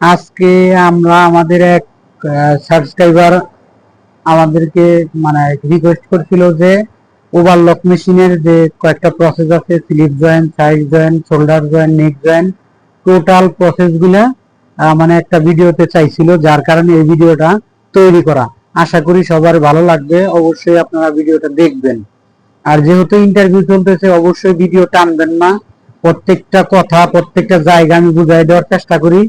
আজকে আমরা আমাদের এক সাবস্ক্রাইবার আমাদেরকে মানে রিকোয়েস্ট করছিল যে ওভারলক মেশিনের যে কয়েকটা প্রসেস আছে slip joint side joint shoulder joint neck joint total প্রসেসগুলা মানে একটা ভিডিওতে চাইছিল, যার কারণে এই ভিডিওটা তৈরি করা। আশা করি সবার ভালো লাগবে, অবশ্যই আপনারা ভিডিওটা দেখবেন। আর যেহেতু ইন্টারভিউ চলতেছে, অবশ্যই ভিডিও টানবেন না। প্রত্যেকটা কথা, প্রত্যেকটা জায়গা আমি বুঝাই দেওয়ার চেষ্টা করি।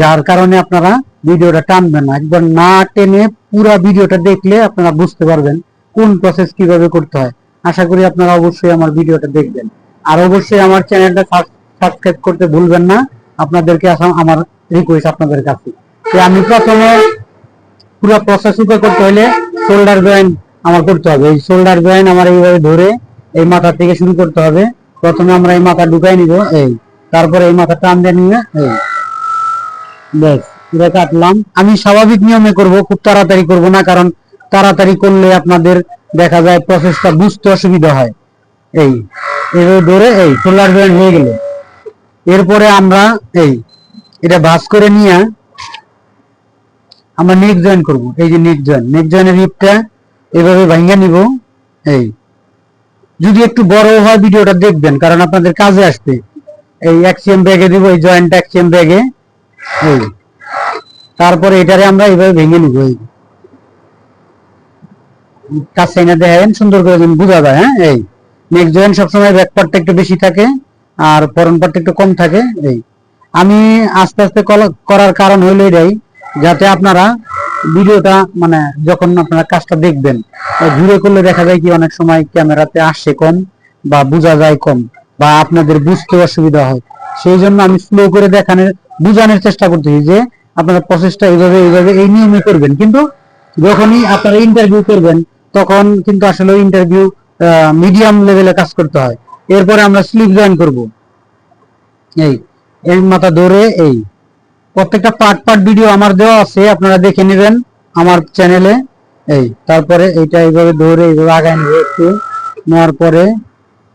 যার কারণে আপনারা ভিডিওটা টানবেন না। একবার না টেনে পুরো ভিডিওটা দেখলে আপনারা বুঝতে পারবেন কোন প্রসেস কীভাবে করতে হয়। আশা করি আপনারা অবশ্যই আমার ভিডিওটা দেখবেন। আর অবশ্যই আমার চ্যানেলটা সাবস্ক্রাইব করতে ভুলবেন না। আপনাদেরকে আমার রিকোয়েস্ট আপনাদের কাছে। আমি প্রথমে পুরো প্রসেস করতে হলে শোল্ডার জয়েন্ট আমার করতে হবে। এই শোল্ডার জয়েন্ট আমার এইভাবে ধরে এই মাথা থেকে শুরু করতে হবে। প্রথমে আমরা এই মাথা ঢুকাই নিব, এই। তারপরে এই মাথা টান দিয়ে নিয়ে, এই। এটা কাটলাম। আমি স্বাভাবিক নিয়মে করব, খুব তাড়াতাড়ি করব না, কারণ তাড়াতাড়ি করলে আপনাদের দেখা যায় প্রসেসটা বুঝতে অসুবিধা হয়। এই এভাবে ধরে, এই শোল্ডার জয়েন্ট হয়ে গেল। এরপরে আমরা, এই, এটা ভাস করে নিয়ে আমরা নেক জয়েন করব। এই যে নেক জয়েন নেক জয়েনের রিপটা এভাবে ভাঙিয়ে নিব। এই, যদি একটু বড় হয়, ভিডিওটা দেখবেন, কারণ আপনাদের কাজে আসবে। এই এক্সিএম ব্যাগে দিব, এই জয়েন্ট এক্সিএম ব্যাগে তারপরে এটারে আমরা এইভাবে ভেঙে নিব, এই। কাজ দেখেন, সুন্দর করে বোঝা যায় হ্যাঁ? এই। নেক জয়েন্ট সবসময় একটু বেশি থাকে, আর একটু কম থাকে, এই। আমি আস্তে আস্তে করার কারণ হইল এটাই, যাতে আপনারা ভিডিওটা মানে যখন আপনারা কাজটা দেখবেন ঘুরে করলে দেখা যায় কি অনেক সময় ক্যামেরাতে আসে কম বা বোঝা যায় কম। বা আপনাদের বুঝতে অসুবিধা হয়। সেই জন্য আমি স্লো করে দেখানোর বোঝানোর চেষ্টা করতেছি যে আপনারা প্রসেসটা এইভাবে এইভাবে, এই নিয়মে করবেন। কিন্তু যখনই আপনারা ইন্টারভিউ করবেন, তখন কিন্তু আসলে ইন্টারভিউ মিডিয়াম লেভেলে কাজ করতে হয়। এরপরে আমরা স্লিপ জয়েন করব। এই এই মাথা ধরে এই। প্রত্যেকটা পার্ট পার্ট ভিডিও আমার দেওয়া আছে, আপনারা দেখে নেবেন আমার চ্যানেলে এই, তারপরে এইটা এইভাবে ধরে, এইভাবে আগায় একটু। নেওয়ার পরে,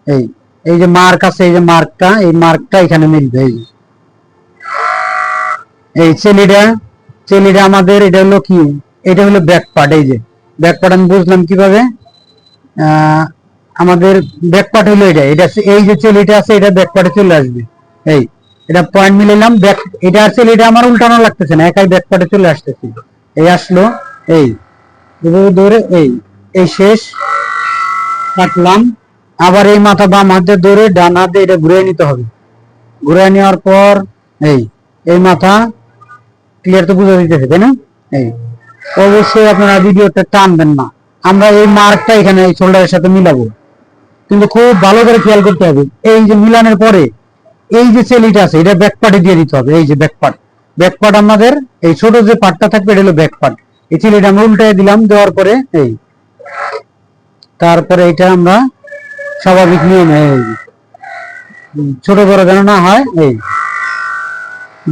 এই এই যে মার্ক আছে, এই যে মার্কটা, এই মার্কটা এখানে মিলবে, এই এই চেলিটা চেলিটা আমাদের, এটা হলো কি? এটা হলো ব্যাক পার্ট এই যে। ব্যাক পার্ট আমি বুঝলাম কীভাবে? আমাদের ব্যাক পার্ট হলো এটা। এটা এই যে চেলিটা আছে, এটা ব্যাক পার্টে চলে আসবে। এই, এটা পয়েন্ট মিলাইলাম ব্যাক এটা আর চেলিটা আমার উল্টানো লাগতেছে না, একাই ব্যাক পার্টে চলে আসতেছে। এই আসলো, এই। ধরে, এই এই শেষ। কাটলাম। আবার এই মাথা বাম হাতে ধরে ডান হাতে এটা ঘুরে নিতে হবে। ঘুরে নেওয়ার পর এই এই মাথা ক্লিয়ার তো বুঝে দিতেছে, তাই না? এই, অবশ্যই আপনারা ভিডিওটা টানবেন না। আমরা এই মার্কটা এখানে এই শোল্ডারের সাথে মিলাবো। কিন্তু খুব ভালো করে খেয়াল করতে হবে, এই যে মিলানের পরে এই যে চেলিটা আছে, এটা ব্যাক পার্টে দিয়ে দিতে হবে, এই যে ব্যাক পার্ট ব্যাক পার্ট আমাদের, এই ছোট যে পার্টটা থাকবে, এটা হলো ব্যাক পার্ট এই চেলিটা আমরা উল্টায় দিলাম, দেওয়ার পরে এই, তারপরে এটা আমরা স্বাভাবিক নিয়মে ছোট বড় যেন না হয়, এই।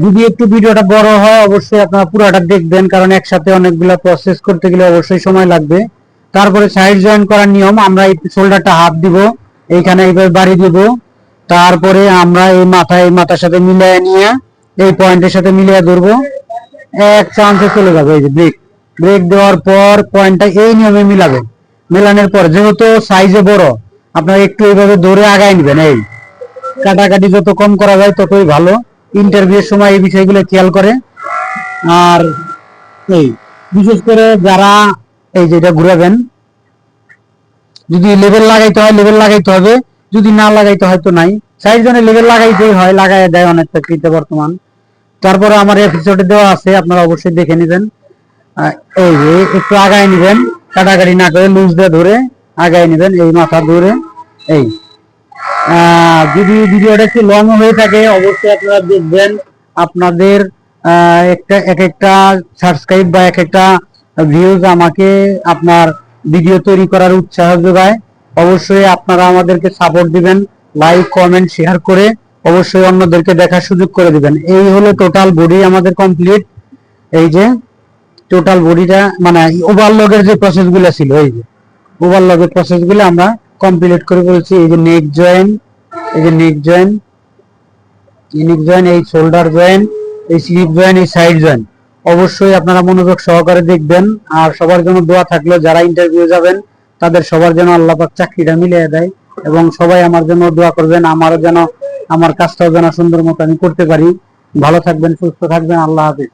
যদি একটু ভিডিওটা বড় হয়, অবশ্যই আপনারা পুরোটা দেখবেন, কারণ একসাথে অনেকগুলো প্রসেস করতে গেলে অবশ্যই সময় লাগবে। তারপরে সাইড জয়েন করার নিয়ম, আমরা এই শোল্ডারটা হাফ দিব, এইখানে এইভাবে বাড়ি দিব। তারপরে আমরা এই মাথা, এই মাথার সাথে মিলিয়ে নিয়ে, এই পয়েন্টের সাথে মিলিয়ে ধরবো। এক চান্সে চলে যাবে, এই যে ব্রেক ব্রেক দেওয়ার পর পয়েন্টটা এই নিয়মে মিলাবেন মেলানোর পর, যেহেতু সাইজে বড় আপনারা একটু এইভাবে দৌড়ে আগায় নেবেন, এই। কাটাকাটি যত কম করা যায় ততই ভালো। ইন্টারভিউর সময় এই বিষয়গুলো খেয়াল করে। আর এই, বিশেষ করে যারা এই যেটা ঘুরাবেন, যদি লেভেল লাগাইতে হয় লেভেল লাগাইতে হবে। যদি না লাগাইতে হয় তো নাই। সাইড জনে লেভেল লাগাইতেই হয় লাগাই দেয় অনেক চাকরিতে বর্তমান। তারপরে আমার এপিসোডে দেওয়া আছে, আপনারা অবশ্যই দেখে নেবেন। এই একটু আগায় নেবেন, কাটাকাটি না করে লুজ দিয়ে ধরে। আগায় নেবেন এই মাথা ধরে। এই। যদি ভিডিওটা একটু লং হয়ে থাকে, অবশ্যই আপনারা দেখবেন আপনাদের একটা, এক একটা সাবস্ক্রাইব বা এক একটা ভিউজ আমাকে আপনার ভিডিও তৈরি করার উৎসাহ যোগায়। অবশ্যই আপনারা আমাদেরকে সাপোর্ট দিবেন লাইক কমেন্ট শেয়ার করে অবশ্যই অন্যদেরকে দেখার সুযোগ করে দিবেন। এই হলো টোটাল বডি আমাদের কমপ্লিট এই যে টোটাল বডিটা মানে ওভারলগের যে প্রসেসগুলো ছিল, এই যে। ওভারলগের প্রসেসগুলো আমরা কমপ্লিট করে বলছি। এই যে নেক জয়েন এই যে নেক জয়েন নেক জয়েন এই শোল্ডার জয়েন এই স্লিপ জয়েন এই সাইড জয়েন অবশ্যই আপনারা মনোযোগ সহকারে দেখবেন, আর সবার জন্য দোয়া থাকল, যারা ইন্টারভিউ যাবেন, তাদের সবার যেন আল্লাহ পাক চাকরিটা মিলিয়ে দেয়, এবং সবাই আমার জন্য দোয়া করবেন, আমারও যেন, আমার কাজটাও যেন সুন্দর মতো আমি করতে পারি। ভালো থাকবেন, সুস্থ থাকবেন, আল্লাহ হাফিজ।